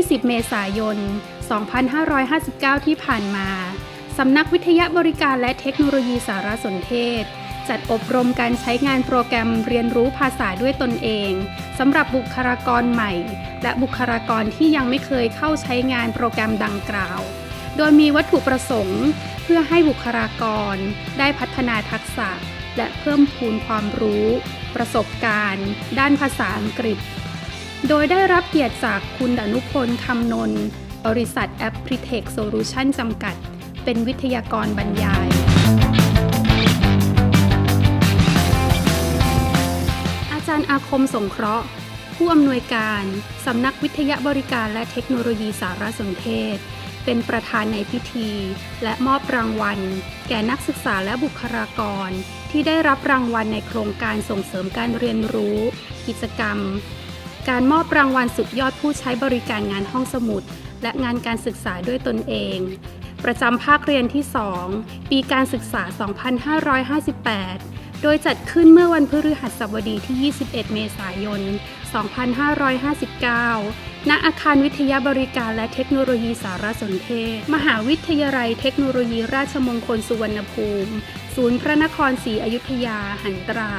วันที่20 เมษายน 2559 ที่ผ่านมา สำนักวิทยาบริการและเทคโนโลยีสารสนเทศ จัดอบรมการใช้งานโปรแกรมเรียนรู้ภาษาด้วยตนเองสำหรับบุคลากรใหม่ และบุคลากรที่ยังไม่เคยเข้าใช้งานโปรแกรมดังกล่าว โดยมีวัตถุประสงค์ เพื่อให้บุคลากร ได้พัฒนาทักษะ และเพิ่มพูนความรู้ ประสบการณ์ ด้านภาษาอังกฤษ โดยได้รับเกียรติจากคุณอนุพลคำนนท์บริษัทแอปพริเทคโซลูชันจำกัด เป็นวิทยากรบรรยาย อาจารย์อาคมสงเคราะห์ ผู้อำนวยการสำนักวิทยาบริการและเทคโนโลยีสารสนเทศ เป็นประธานในพิธี และมอบรางวัล แก่นักศึกษาและบุคลากร ที่ได้รับรางวัลในโครงการส่งเสริมการเรียนรู้ กิจกรรม การมอบรางวัลสุดยอดผู้ใช้บริการงานห้องสมุด และงานการศึกษาด้วยตนเอง ประจำภาคเรียนที่ 2 ปีการศึกษา 2558 โดยจัดขึ้นเมื่อวันพฤหัสบดีที่ 21 เมษายน 2559 ณ อาคารวิทยาบริการและเทคโนโลยีสารสนเทศ มหาวิทยาลัยเทคโนโลยีราชมงคลสุวรรณภูมิ ศูนย์พระนครศรีอยุธยา หันตรา